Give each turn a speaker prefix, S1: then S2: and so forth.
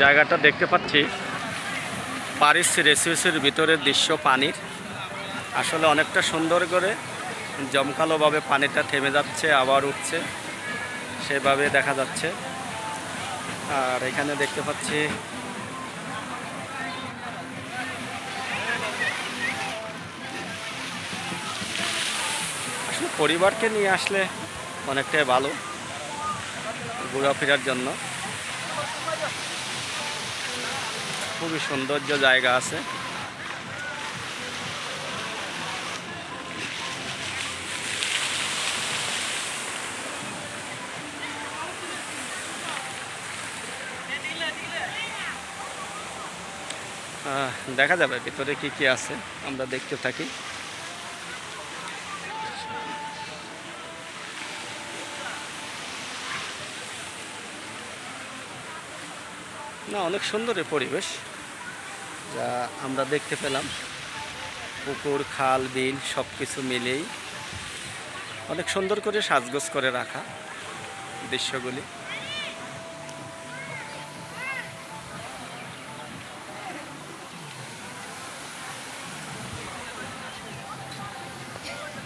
S1: জায়গাটা দেখতে পাচ্ছি। পারিস রেসিউসের ভিতরের দৃশ্য পানির। আসলে অনেকটা সুন্দর করে জমকালোভাবে পানিটা থেমে যাচ্ছে, আবার উঠছে। সেভাবে দেখা যাচ্ছে। আর এখানে দেখতে পাচ্ছি আসলে পরিবারকে নিয়ে আসলে অনেকটাই ভালো ঘোরাফেরার জন্য। খুবই সৌন্দর্য জায়গা আছে। দেখা যাবে ভিতরে কি কি আছে আমরা দেখতে থাকি। না, অনেক সুন্দর পরিবেশ যা আমরা দেখতে পেলাম। পুকুর, খাল, বিল সব কিছু মিলেই অনেক সুন্দর করে সাজগোজ করে রাখা দৃশ্যগুলি।